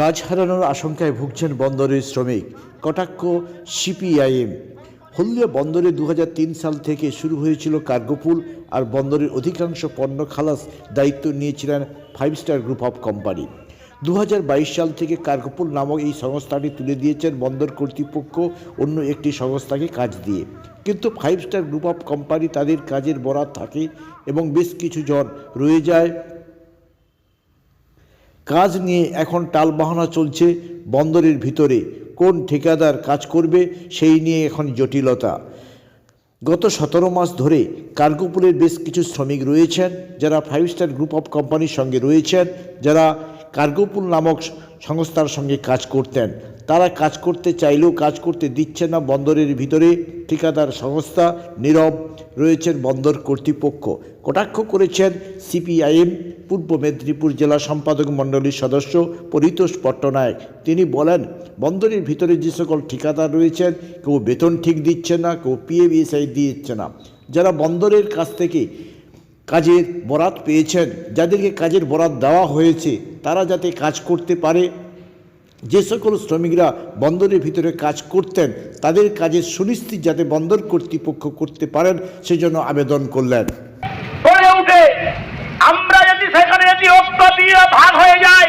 কাজ হারানোর আশঙ্কায় ভুগছেন বন্দরের শ্রমিক। কটাক্ষ, সিপিআইএম। হলদিয়া বন্দরে দু হাজার তিন সাল থেকে শুরু হয়েছিল কার্গোপুল আর বন্দরের অধিকাংশ পণ্য খালাস দায়িত্ব নিয়েছিলেন five star group of company. দু হাজার বাইশ সাল থেকে কার্গোপুল নামক এই সংস্থাটি তুলে দিয়েছেন বন্দর কর্তৃপক্ষ অন্য একটি সংস্থাকে কাজ দিয়ে। কিন্তু five star group of company তাদের কাজের বরাত থাকে এবং বেশ কিছু জন রয়ে যায়। কাজ নিয়ে এখন টালবাহানা চলছে বন্দরের ভিতরে। কোন ঠিকাদার কাজ করবে সেই নিয়ে এখন জটিলতা। গত সতেরো মাস ধরে কার্গোপুরের বেশ কিছু শ্রমিক রয়েছেন, যারা ফাইভ স্টার গ্রুপ অফ কোম্পানির সঙ্গে রয়েছেন, যারা কার্গোপুল নামক সংস্থার সঙ্গে কাজ করতেন। তারা কাজ করতে চাইলেও কাজ করতে দিচ্ছে না বন্দরের ভিতরে। ঠিকাদার সংস্থা নীরব রয়েছেন বন্দর কর্তৃপক্ষ। কটাক্ষ করেছেন সিপিআইএম, পূর্ব মেদিনীপুর জেলা সম্পাদক মণ্ডলীর সদস্য পরিতোষ পট্টনায়ক। তিনি বলেন, বন্দরের ভিতরে যে সকল ঠিকাদার রয়েছেন, কেউ বেতন ঠিক দিচ্ছে না, কেউ পিএবিএসআই দিচ্ছে না। যারা বন্দরের কাছ থেকে কাজের বরাত পেয়েছেন, যাদেরকে কাজের বরাত দেওয়া হয়েছে, তারা যাতে কাজ করতে পারে যে সকল শ্রমিকরা বন্দরের ভিতরে কাজ করতেন, তাদের কাজের সুনিশ্চিত যাতে বন্দর কর্তৃপক্ষ করতে পারেন, সেজন্য আবেদন করলেন। আমরা যদি সেখানে যদি ঐক্য দিয়ে ভাগ হয়ে যাই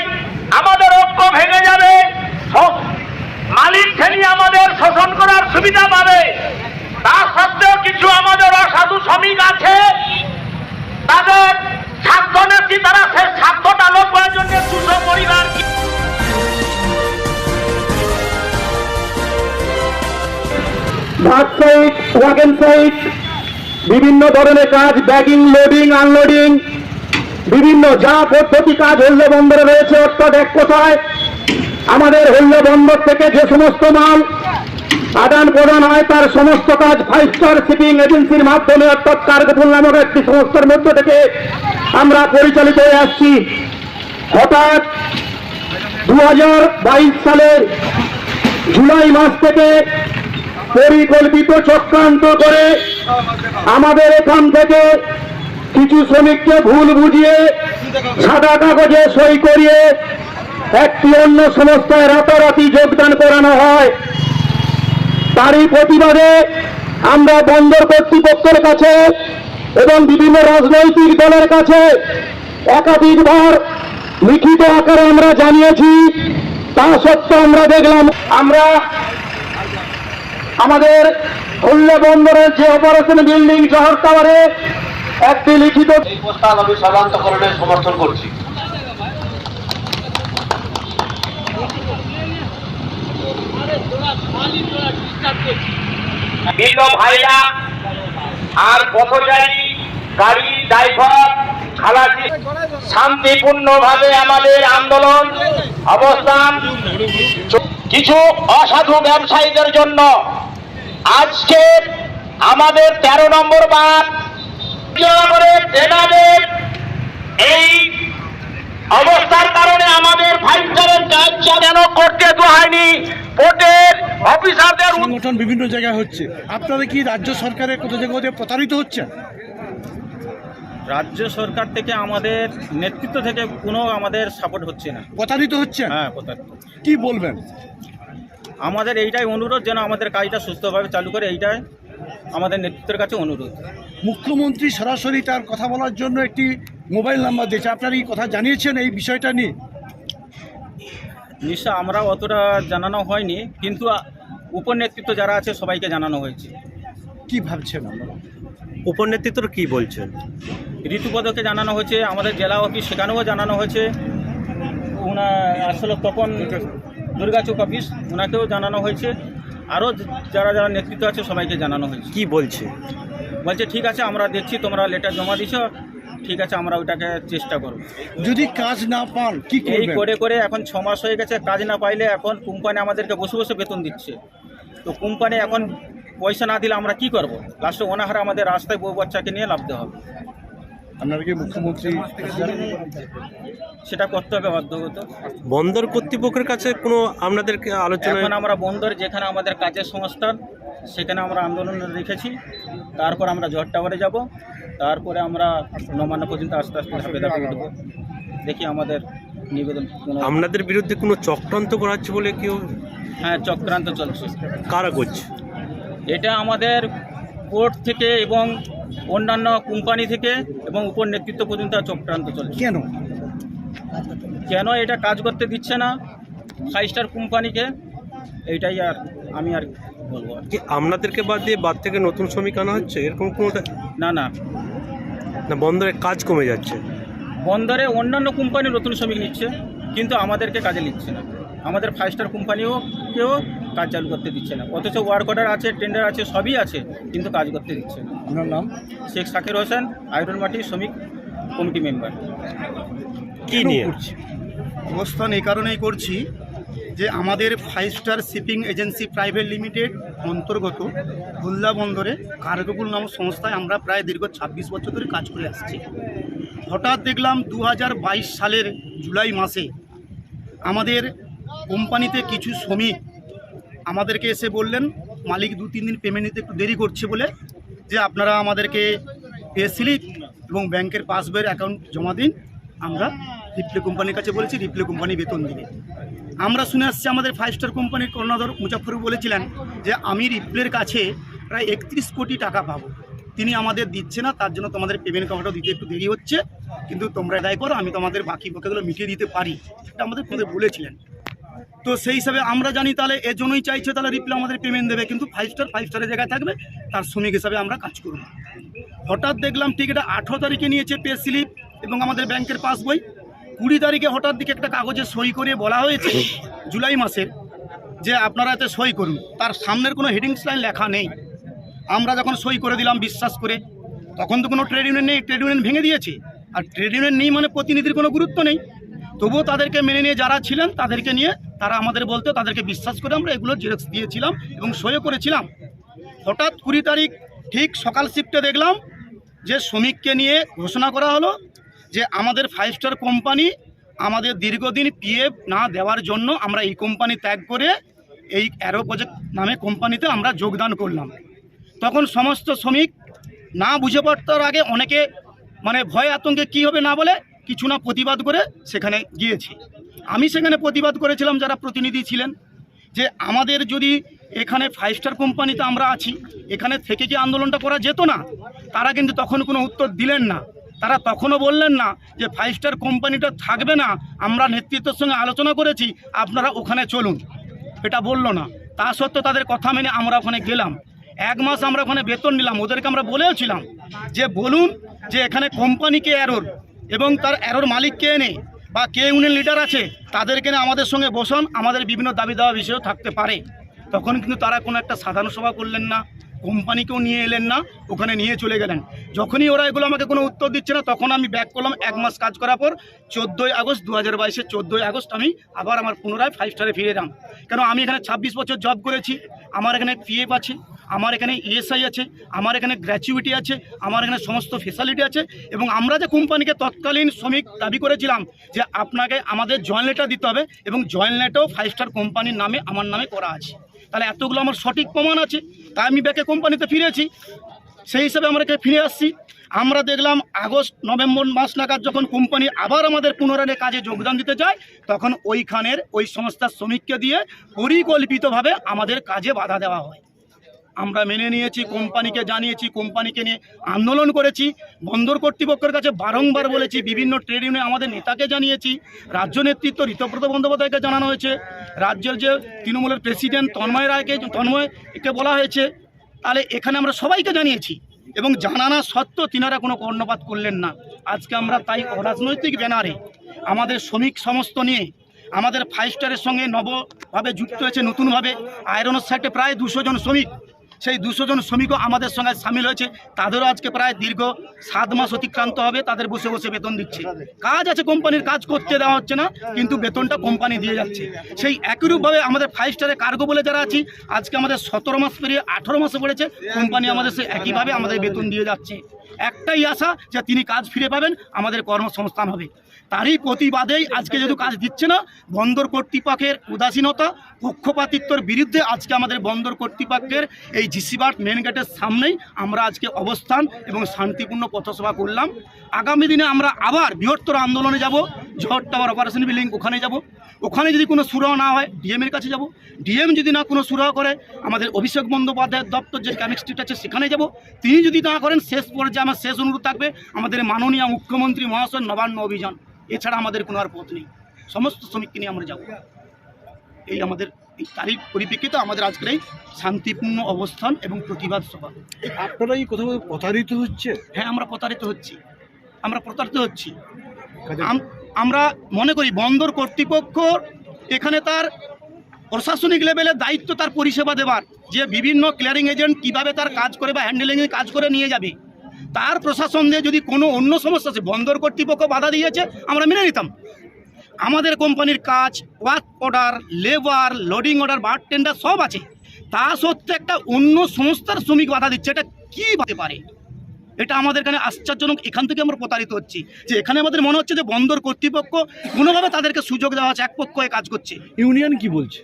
সাইট বিভিন্ন ধরনের কাজ ব্যাগিং লোডিং আনলোডিং বিভিন্ন যা পদ্ধতি কাজ হল্লে বন্দরে রয়েছে, অর্থাৎ এক কথায় আমাদের হল্লে বন্দর থেকে যে সমস্ত মাল আদান প্রদান হয়, তার সমস্ত কাজ ফাইভ স্টার শিপিং এজেন্সির মাধ্যমে, অর্থাৎ কার্গোপুল নামক একটি সংস্থার মধ্য থেকে আমরা পরিচালিত হয়ে আসছি। হঠাৎ দু হাজার বাইশ সালের জুলাই মাস থেকে পরিকল্পিত চক্রান্ত করে আমাদের এখান থেকে কিছু শ্রমিককে ভুল বুঝিয়ে সাদা কাগজে সই করিয়ে একটি অন্য সংস্থায় রাতারাতি যোগদান করানো হয়। তারই প্রতিবাদে আমরা বন্দর কর্তৃপক্ষের কাছে এবং বিভিন্ন রাজনৈতিক দলের কাছে একাধিকবার লিখিত আকারে আমরা জানিয়েছি, তা সত্ত্বেও আমরা দেখলাম, আমরা আমাদের হল্লে বন্দরের যে অপারেশন বিল্ডিং শহর টাওয়ারে একটি লিখিত এই প্রস্তাব আমি সর্বান্তকরণে সমর্থন করছি। ভাইরা আর পথচারী গাড়ি ড্রাইভার খালাসি শান্তিপূর্ণভাবে আমাদের আন্দোলন অবস্থান কিছু অসাধু ব্যবসায়ীদের জন্য আজকে আমাদের তেরো নম্বর বার করে ট্রেনাদের এই অবস্থার কারণে আমাদের স্টারের কাজ যেন করতে হয়নি পোর্টের অফিসারদের সংগঠন বিভিন্ন জায়গায় হচ্ছে। আপনারা কি রাজ্য সরকারের কোথাও জায়গায় প্রতারিত হচ্ছেন? রাজ্য সরকার থেকে আমাদের নেতৃত্ব থেকে কোনো আমাদের সাপোর্ট হচ্ছে না। প্রতারিত হচ্ছেন? হ্যাঁ প্রতারিত। কি বলবেন? আমাদের এইটাই অনুরোধ যেন আমাদের কাজটা সুস্থভাবে চালু করে এইটাই আমাদের নেতৃত্বের কাছে অনুরোধ। মুখ্যমন্ত্রী সরাসরি তার কথা বলার জন্য একটি মোবাইল নাম্বার দিয়েছে। আপনারা এই কথা জানিয়েছেন এই বিষয়টা নিয়ে? নিশ্চয় আমরা অতটা জানানো হয়নি কিন্তু উপর নেতৃত্ব যারা আছে সবাইকে জানানো হয়েছে। কি ভাবছেন আপনারা? উপনেতৃত্ব কি বলছেন? ঋতুপদকে জানানো হয়েছে আমাদের জেলা অফিস সেখানেও জানানো হয়েছে। ওনা আসলে তপন দুর্গাচক অফিস ওনাকেও জানানো হয়েছে। আরও যারা যারা নেতৃত্ব আছে সবাইকে জানানো হয়েছে। কি বলছে? বলছে ঠিক আছে আমরা দেখছি তোমরা লেটার জমা দিছ ঠিক আছে আমরা ওইটাকে চেষ্টা করব। যদি কাজ না পান কি এই করে করে এখন ছ মাস হয়ে গেছে কাজ না পাইলে এখন কোম্পানি আমাদেরকে বসে বসে বেতন দিচ্ছে। তো কোম্পানি এখন পয়সা না দিলে আমরা কি করব? লাস্টে অনাহারে আমাদের রাস্তায় বউ বাচ্চাকে নিয়ে লাভতে হবে। আপনারা কি মুখ্যমন্ত্রী সেটা করতে হবে বাধ্যগত বন্দর কর্তৃপক্ষের কাছে কোনো আপনাদেরকে আলোচনা এখন আমরা বন্দর যেখানে আমাদের কাজের সংস্থান সেখানে আমরা আন্দোলন রেখেছি। তারপর আমরা জট টাওয়ারে যাব। তারপরে আমরা নবান্ন পর্যন্ত আস্তে আস্তে ধাপে ধাপে উঠবো দেখি আমাদের নিবেদন আপনাদের বিরুদ্ধে কোনো চক্রান্ত করা হচ্ছে বলে কেউ হ্যাঁ চক্রান্ত চলছে। কারা করছে? এটা আমাদের কোর্ট থেকে এবং অন্যান্য কোম্পানি থেকে এবং উপর নেতৃত্ব পর্যন্ত চক্রান্ত চলছে। কেন? কেন এটা কাজ করতে দিচ্ছে না ফাইভ স্টার কোম্পানিকে? এইটাই আর আমি আর বলব আর কি। আপনাদেরকে বাদ দিয়ে বাদ থেকে নতুন শ্রমিক আনা হচ্ছে? এরকম কোনো না না। না বন্দরের কাজ কমে যাচ্ছে। বন্দরে অন্যান্য কোম্পানি নতুন শ্রমিক নিচ্ছে কিন্তু আমাদেরকে কাজে নিচ্ছে না। আমাদের ফাইভ স্টার কোম্পানিও কেউ কাজ চালু করতে দিচ্ছে না। অথচ ওয়ার্ক অর্ডার আছে টেন্ডার আছে সবই আছে কিন্তু কাজ করতে দিচ্ছে না। আপনার নাম? শেখ সাকির হোসেন আয়রন মাটি শ্রমিক কমিটি মেম্বার কি নিয়ে? অবস্থান এই কারণেই করছি যে আমাদের five star shipping agency private limited অন্তর্গত খুলনা বন্দরে কার্গোকুল নামক সংস্থায় আমরা প্রায় দীর্ঘ ছাব্বিশ বছর ধরে কাজ করে আসছি। হঠাৎ দেখলাম দু হাজার বাইশ সালের জুলাই মাসে আমাদের কোম্পানিতে কিছু শ্রমিক আমাদেরকে এসে বললেন, মালিক দু, তিন দিন পেমেন্ট নিতে একটু দেরি করছে বলে, যে আপনারা আমাদেরকে পে স্লিপ এবং ব্যাংকের পাসবইয়ের অ্যাকাউন্ট জমা দিন, আমরা রিপ্লে কোম্পানির কাছে বলেছি রিপ্লে কোম্পানি বেতন দিবে। আমরা শুনে আসছি আমাদের ফাইভ স্টার কোম্পানির কর্ণাধর মুজাফর বলেছিলেন যে, আমি রিপ্লের কাছে প্রায় একত্রিশ কোটি টাকা পাবো। তিনি আমাদের দিচ্ছে না, তার জন্য তোমাদের পেমেন্ট কামাটাও দিতে একটু দেরি হচ্ছে, কিন্তু তোমরা দায় করো, আমি তোমাদের বাকি বকেগুলো মিটিয়ে দিতে পারি। এটা আমাদের বলেছিলেন। তো সেই হিসাবে আমরা জানি তাহলে এর জন্যই চাইছে তাহলে রিপ্লে আমাদের পেমেন্ট দেবে। কিন্তু ফাইভ স্টার ফাইভ স্টারের জায়গায় থাকবে, তার শ্রমিক হিসাবে আমরা কাজ করব। হঠাৎ দেখলাম ঠিক এটা আঠেরো তারিখে নিয়েছে পে স্লিপ এবং আমাদের ব্যাংকের পাসবই কুড়ি তারিখে হঠাৎ দিকে একটা কাগজে সই করে বলা হয়েছে, জুলাই মাসের, যে আপনারা এতে সই করুন। তার সামনের কোনো হেডিংস লাইন লেখা নেই। আমরা যখন সই করে দিলাম বিশ্বাস করে, তখন তো কোনো ট্রেড ইউনিয়ন নেই ট্রেড ইউনিয়ন ভেঙে দিয়েছে। আর ট্রেড ইউনিয়ন নেই মানে প্রতিনিধির কোনো গুরুত্ব নেই। তবুও তাদেরকে মেনে নিয়ে যারা ছিলেন, তাদেরকে নিয়ে তারা আমাদের বলতে, তাদেরকে বিশ্বাস করে আমরা এগুলো জেরক্স দিয়েছিলাম এবং সইও করেছিলাম। হঠাৎ কুড়ি তারিখ ঠিক সকাল শিফটে দেখলাম যে শ্রমিককে নিয়ে ঘোষণা করা হলো যে আমাদের ফাইভ স্টার কোম্পানি আমাদের দীর্ঘদিন পিএফ না দেওয়ার জন্য আমরা এই কোম্পানি ত্যাগ করে এই অ্যারো প্রজেক্ট নামে কোম্পানিতে আমরা যোগদান করলাম। তখন সমস্ত শ্রমিক না বুঝে পড়তার আগে অনেকে মানে ভয় আতঙ্কে কি হবে না বলে কিছু না প্রতিবাদ করে সেখানে গিয়েছি। আমি সেখানে প্রতিবাদ করেছিলাম, যারা প্রতিনিধি ছিলেন, যে আমাদের যদি এখানে ফাইভ স্টার কোম্পানিতে আমরা আছি, এখানে থেকে কি আন্দোলনটা করা যেত না? তারা কিন্তু তখন কোনো উত্তর দিলেন না। তারা তখনও বললেন না যে ফাইভ স্টার কোম্পানিটা থাকবে না, আমরা নেতৃত্বের সঙ্গে আলোচনা করেছি, আপনারা ওখানে চলুন। এটা বলল না। তা সত্ত্বেও তাদের কথা মেনে আমরা ওখানে গেলাম। এক মাস আমরা ওখানে বেতন নিলাম। ওদেরকে আমরা বলেওছিলাম যে বলুন যে এখানে কোম্পানিকে এরর এবং তার অ্যারোর মালিক কে এনে বা কে ইউনিয়ন লিডার আছে তাদেরকে এনে আমাদের সঙ্গে বসন, আমাদের বিভিন্ন দাবি দেওয়া বিষয়ও থাকতে পারে। তখন কিন্তু তারা কোনো একটা সাধারণ সভা করলেন না, কোম্পানিকেও নিয়ে এলেন না, ওখানে নিয়ে চলে গেলেন। যখনই ওরা এগুলো আমাকে কোনো উত্তর দিচ্ছে না, তখন আমি ব্যাক করলাম এক মাস কাজ করার পর চোদ্দোই আগস্ট দু হাজার বাইশের চোদ্দোই আগস্ট আমি আবার আমার পুনরায় ফাইভ স্টারে ফিরে এলাম। কেন আমি এখানে ছাব্বিশ বছর জব করেছি, আমার এখানে পিএফ আছে আমার এখানে ইএসআই আছে, আমার এখানে গ্র্যাচুইটি আছে, আমার এখানে সমস্ত ফেসিলিটি আছে এবং আমরা যে কোম্পানিকে তৎকালীন শ্রমিক দাবি করেছিলাম যে আপনাকে আমাদের জয়েন্ট লেটার দিতে হবে এবং জয়েন্ট লেটারও ফাইভ স্টার কোম্পানির নামে আমার নামে করা আছে। তাহলে এতগুলো আমার সঠিক প্রমাণ আছে, তাই আমি ব্যাকে কোম্পানিতে ফিরেছি, সেই হিসাবে আমরা এখানে ফিরে আসছি। আমরা দেখলাম আগস্ট, নভেম্বর মাস নাগাদ যখন কোম্পানি আবার আমাদের পুনরায় কাজে যোগদান দিতে চায়, তখন ওইখানের ওই সংস্থার শ্রমিককে দিয়ে পরিকল্পিতভাবে আমাদের কাজে বাধা দেওয়া হয়। আমরা মেনে নিয়েছি, কোম্পানিকে জানিয়েছি, কোম্পানিকে নিয়ে আন্দোলন করেছি। বন্দর কর্তৃপক্ষের কাছে বারংবার বলেছি, বিভিন্ন ট্রেড ইউনিয়ন আমাদের নেতাকে জানিয়েছি, রাজ্য নেতৃত্ব ঋতব্রত বন্দ্যোপাধ্যায়কে জানানো হয়েছে, রাজ্যের যে তৃণমূলের প্রেসিডেন্ট তন্ময় রায়কে তন্ময় একে বলা হয়েছে, তাহলে এখানে আমরা সবাইকে জানিয়েছি এবং জানানা সত্ত্বেও তিনারা কোনো কর্ণপাত করলেন না। আজকে আমরা তাই অরাজনৈতিক ব্যানারে আমাদের শ্রমিক সমস্ত নিয়ে আমাদের ফাইভ স্টারের সঙ্গে নবভাবে যুক্ত হয়েছে নতুনভাবে। আয়রনের সাইডে প্রায় দুশো জন শ্রমিক সেই দুশো জন শ্রমিকও আমাদের সঙ্গে সামিল হয়েছে। তাদেরও আজকে প্রায় দীর্ঘ সাত মাস অতিক্রান্ত হবে, তাদের বসে বসে বেতন দিচ্ছে। কাজ আছে, কোম্পানির কাজ করতে দেওয়া হচ্ছে না, কিন্তু বেতনটা কোম্পানি দিয়ে যাচ্ছে। সেই একইরূপভাবে আমাদের ফাইভ স্টারে কার্গো বলে যারা আছি, আজকে আমাদের সতেরো মাস পেরিয়ে আঠেরো মাসে পড়েছে, কোম্পানি আমাদের সে একইভাবে আমাদের বেতন দিয়ে যাচ্ছে। একটাই আশা যে তিনি কাজ ফিরে পাবেন, আমাদের কর্মসংস্থান হবে। তারই প্রতিবাদেই আজকে যেহেতু কাজ দিচ্ছে না, বন্দর কর্তৃপক্ষের উদাসীনতা, পক্ষপাতিত্বর বিরুদ্ধে আজকে আমাদের বন্দর কর্তৃপক্ষের এই জিসিবার্ট মেন গেটের সামনেই আমরা আজকে অবস্থান এবং শান্তিপূর্ণ পথসভা করলাম। আগামী দিনে আমরা আবার বৃহত্তর আন্দোলনে যাব জহর টাওয়ার অপারেশন বিল্ডিং ওখানে যাব। ওখানে যদি কোনো সুরাহ না হয় ডিএমের কাছে যাব। ডিএম যদি না কোনো সুরাহ করে, আমাদের অভিষেক বন্দ্যোপাধ্যায়ের দপ্তর যে কেমিস্ট্রিট আছে সেখানে যাব। তিনি যদি না করেন, শেষ পর্যায়ে আমার শেষ অনুরোধ থাকবে আমাদের মাননীয় মুখ্যমন্ত্রী মহাশয় নবান্ন অভিযান। এছাড়া আমাদের কোনো আর পথ নেই। সমস্ত শ্রমিককে নিয়ে আমরা যাব। এই আমাদের এই তারিখ পরিপ্রেক্ষিতে আমাদের আজকের এই শান্তিপূর্ণ অবস্থান এবং প্রতিবাদ সভা। আপনারা এই কোথাও প্রতারিত হচ্ছে? হ্যাঁ আমরা প্রতারিত হচ্ছি। আমরা প্রতারিত হচ্ছি। আমরা মনে করি বন্দর কর্তৃপক্ষ এখানে তার প্রশাসনিক লেভেলে দায়িত্ব তার পরিষেবা দেবার যে বিভিন্ন ক্লিয়ারিং এজেন্ট কীভাবে তার কাজ করে বা হ্যান্ডেলিংয়ে কাজ করে নিয়ে যাবে। তার প্রশাসন দিয়ে যদি কোনো অন্য সমস্যা আছে, বন্দর কর্তৃপক্ষ বাধা দিয়েছে, আমরা মেনে নিতাম। আমাদের কোম্পানির কাজ work order labour loading order বার টেন্ডার সব আছে। তা সত্ত্বেও একটা অন্য সংস্থার শ্রমিক বাধা দিচ্ছে, এটা কী হতে পারে? এটা আমাদের এখানে আশ্চর্যজনক, এখান থেকে আমরা প্রতারিত হচ্ছি। যে এখানে আমাদের মনে হচ্ছে যে বন্দর কর্তৃপক্ষ কোনোভাবে তাদেরকে সুযোগ দেওয়া হচ্ছে এক পক্ষ কাজ করছে। ইউনিয়ন কি বলছে?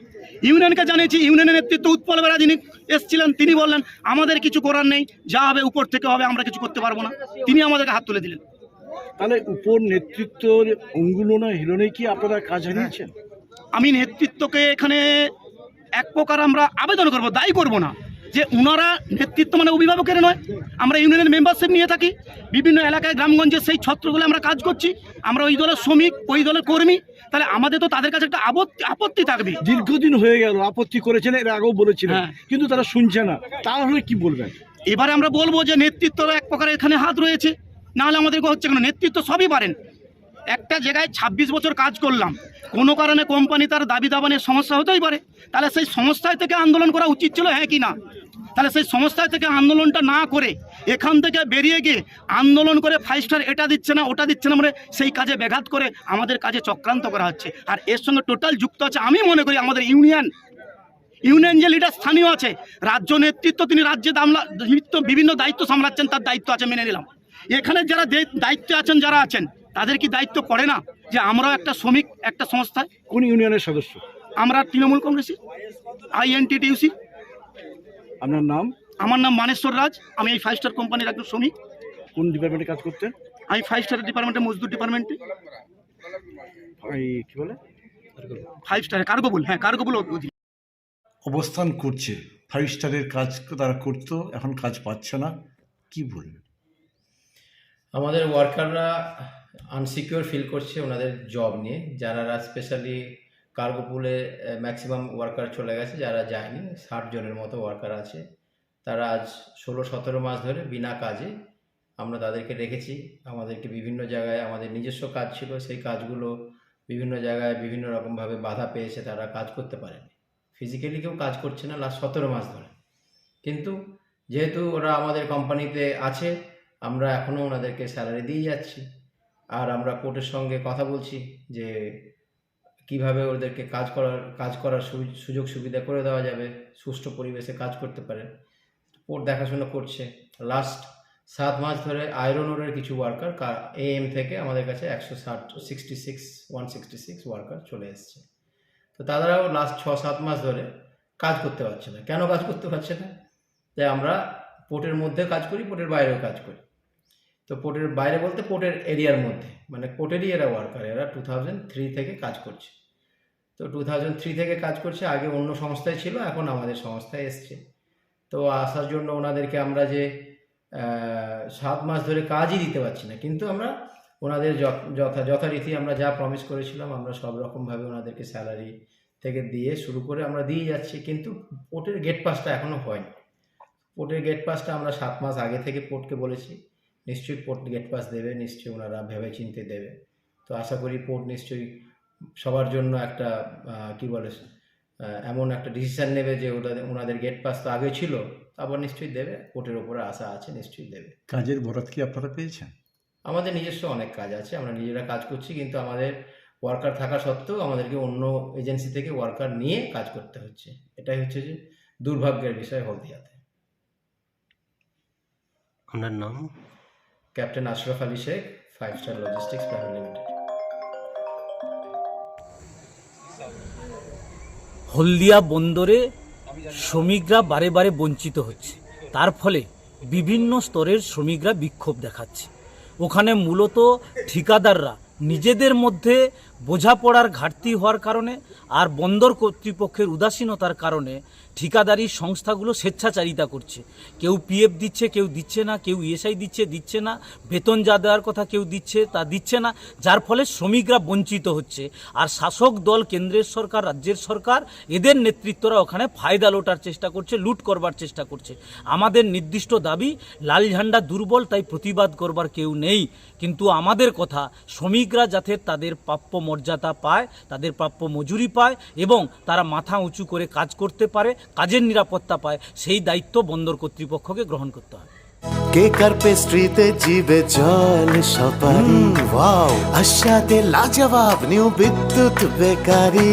ইউনিয়নকে জানিয়েছি ইউনিয়নের নেতৃত্ব উৎপল বেড়া যিনি এসছিলেন তিনি বললেন আমাদের কিছু করার নেই যা হবে উপর থেকে হবে আমরা কিছু করতে পারব না। তিনি আমাদেরকে হাত তুলে দিলেন। তাহলে উপর নেতৃত্বর অঙ্গুলনা হিরণে কি আপনারা কাজ হারিয়েছেন? আমি নেতৃত্বকে এখানে এক প্রকার আমরা আবেদন করব দায়ী করব না যে ওনারা নেতৃত্ব মানে অভিভাবকের নয়। আমরা ইউনিয়নের মেম্বারশিপ নিয়ে থাকি বিভিন্ন এলাকায় গ্রামগঞ্জে সেই ছত্রগুলো আমরা কাজ করছি। আমরা ওই দলের শ্রমিক ওই দলের কর্মী তাহলে আমাদের তো তাদের কাছে একটা আপত্তি আপত্তি থাকবে। দীর্ঘদিন হয়ে গেল আপত্তি করেছেন এর আগেও বলেছিলেন হ্যাঁ। কিন্তু তারা শুনছে না। তাহলে কি বলবেন? এবারে আমরা বলব যে নেতৃত্ব এক প্রকার এখানে হাত রয়েছে নাহলে আমাদেরকে হচ্ছে কেন? নেতৃত্ব সবই পারেন। একটা জায়গায় ২৬ বছর কাজ করলাম। কোনো কারণে কোম্পানি তার দাবি দাবানের সমস্যা হতেই পারে। তাহলে সেই সংস্থায় থেকে আন্দোলন করা উচিত ছিল হ্যাঁ কি না? তাহলে সেই সংস্থায় থেকে আন্দোলনটা না করে এখান থেকে বেরিয়ে গিয়ে আন্দোলন করে ফাইভ স্টার এটা দিচ্ছে না, ওটা দিচ্ছে না মানে সেই কাজে ব্যাঘাত করে আমাদের কাজে চক্রান্ত করা হচ্ছে। আর এর সঙ্গে টোটাল যুক্ত আছে আমি মনে করি আমাদের ইউনিয়ন ইউনিয়ন যে লিডার স্থানীয় আছে, রাজ্য নেতৃত্ব তিনি রাজ্যে দামলা দায়িত্ব বিভিন্ন দায়িত্ব সামলাচ্ছেন, তার দায়িত্ব আছে, মেনে নিলাম। এখানে যারা দায়িত্বে আছেন, যারা আছেন তাদের কি দায়িত্ব পড়ে না যে আমরাও একটা শ্রমিক একটা সংস্থায় কোন ইউনিয়নের সদস্য? আমরা তৃণমূল কংগ্রেসি আইএনটিটিউসি আপনার নাম? আমার নাম মানেশ্বর রাজ। আমি এই ফাইভ স্টার কোম্পানির একজন শ্রমিক। কোন ডিপার্টমেন্টে কাজ করতেন? আমি ফাইভ স্টার ডিপার্টমেন্টে মজদুর ডিপার্টমেন্টে কি বলে? ফাইভ স্টার কার্গোবুল হ্যাঁ কার্গোবুল অবস্থান করছে। ফাইভ স্টারের কাজ তারা করতো এখন কাজ পাচ্ছে না। কি বলবেন? আমাদের ওয়ার্কাররা আনসিকিউর ফিল করছে ওনাদের জব নিয়ে, যারা স্পেশালি কার্গো পুলে ম্যাক্সিমাম ওয়ার্কার চলে গেছে, যারা যায়নি, ষাট জনের মতো ওয়ার্কার আছে, তারা আজ ষোলো, সতেরো মাস ধরে বিনা কাজে আমরা তাদেরকে রেখেছি। আমাদেরকে বিভিন্ন জায়গায়, আমাদের নিজস্ব কাজ ছিল, সেই কাজগুলো বিভিন্ন জায়গায় বিভিন্ন রকমভাবে বাধা পেয়েছে, তারা কাজ করতে পারেনি। ফিজিক্যালি কেউ কাজ করছে না লাস্ট সতেরো মাস ধরে। কিন্তু যেহেতু ওরা আমাদের কোম্পানিতে আছে, আমরা এখনও ওনাদেরকে স্যালারি দিয়ে যাচ্ছি। আর আমরা কোর্টের সঙ্গে কথা বলছি যে কীভাবে ওদেরকে কাজ করার কাজ করার সুযোগ সুবিধা করে দেওয়া যাবে, সুষ্ঠু পরিবেশে কাজ করতে পারে কোর্ট দেখাশোনা করছে। লাস্ট সাত মাস ধরে আয়রন ওরের কিছু ওয়ার্কার এএম থেকে আমাদের কাছে একশো ষাট sixty six one sixty six worker চলে এসছে। তো তারাও লাস্ট ছ সাত মাস ধরে কাজ করতে পারছে না। কেন কাজ করতে পারছে না? তাই আমরা পোর্টের মধ্যে কাজ করি পোর্টের বাইরেও কাজ করি। তো পোর্টের বাইরে বলতে পোর্টের এরিয়ার মধ্যে মানে পোর্টেরই এরা ওয়ার্কার এরা টু থাউজেন্ড থ্রি থেকে কাজ করছে। তো টু থাউজেন্ড থ্রি থেকে কাজ করছে, আগে অন্য সংস্থায় ছিল, এখন আমাদের সংস্থায় এসছে। তো আসার জন্য ওনাদেরকে আমরা যে সাত মাস ধরে কাজই দিতে পারছি না, কিন্তু আমরা ওনাদের যথ- যথা, যথারীতি আমরা যা প্রমিস করেছিলাম, আমরা সব রকমভাবে ওনাদেরকে স্যালারি থেকে দিয়ে শুরু করে আমরা দিয়ে যাচ্ছি, কিন্তু পোর্টের গেট পাসটা এখনও হয়নি। পোর্টের গেট পাসটা আমরা সাত মাস আগে থেকে পোর্টকে বলেছি। নিশ্চয়ই পোর্ট গেট পাস দেবে নিশ্চয়ই ওনারা ভেবে চিনতে দেবে। তো আশা করি পোর্ট নিশ্চয়ই সবার জন্য একটা কি বলে এমন একটা ডিসিশন নেবে যে ওদের ওনাদের গেট পাস তো আগে ছিল আবার নিশ্চয়ই দেবে কোর্টের ওপরে আশা আছে নিশ্চয়ই দেবে। কাজের বরাত কি আপনারা পেয়েছেন? আমাদের নিজস্ব অনেক কাজ আছে আমরা নিজেরা কাজ করছি কিন্তু আমাদের ওয়ার্কার থাকা সত্ত্বেও আমাদেরকে অন্য এজেন্সি থেকে ওয়ার্কার নিয়ে কাজ করতে হচ্ছে। এটাই হচ্ছে যে দুর্ভাগ্যের বিষয় হলদিয়াতে। আপনার নাম? Captain Ashraf Ali Sheikh five star logistics private limited Haldia বন্দরে শ্রমিকরা বারে বারে বঞ্চিত হচ্ছে। তার ফলে বিভিন্ন স্তরের শ্রমিকরা বিক্ষোভ দেখাচ্ছে। ওখানে মূলত ঠিকাদাররা নিজেদের মধ্যে বোঝাপড়ার ঘাটতি হওয়ার কারণে আর বন্দর কর্তৃপক্ষের উদাসীনতার কারণে ঠিকাদারি সংস্থাগুলো স্বেচ্ছাচারিতা করছে। কেউ পিএফ দিচ্ছে, কেউ দিচ্ছে না, কেউ ইএসআই দিচ্ছে দিচ্ছে না। বেতন যা দেওয়ার কথা কেউ দিচ্ছে, তা দিচ্ছে না। যার ফলে শ্রমিকরা বঞ্চিত হচ্ছে। আর শাসক দল, কেন্দ্রের সরকার, রাজ্যের সরকার, এদের নেতৃত্বরা ওখানে ফায়দা লোটার চেষ্টা করছে, লুট করবার চেষ্টা করছে। আমাদের নির্দিষ্ট দাবি, লাল ঝান্ডা দুর্বল, তাই প্রতিবাদ করবার কেউ নেই। কিন্তু আমাদের কথা, শ্রমিকরা যাতে তাদের প্রাপ্য মর্যাদা পায়, তাদের প্রাপ্য মজুরি পায়, এবং তারা মাথা উঁচু করে কাজ করতে পারে কাজের নিরাপত্তা পায় সেই দায়িত্ব বন্দর কর্তৃপক্ষকে গ্রহণ করতে হবে কেক আর পেস্ট্রিতে জিবে জল সপারি ওয়াও আশাতে লাজবাব নিউ বিদ্যুৎ বেকারি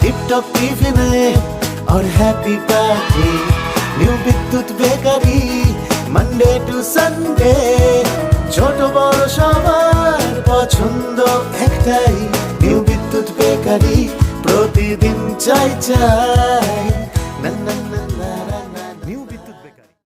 টিপটপ টিফিনে और happy party new Bidyut bakery Monday to Sunday ছোট বড় সবার পছন্দ একটাই নিউ বিদ্যুৎ বেকারি প্রতিদিন চাই চাই na na na na.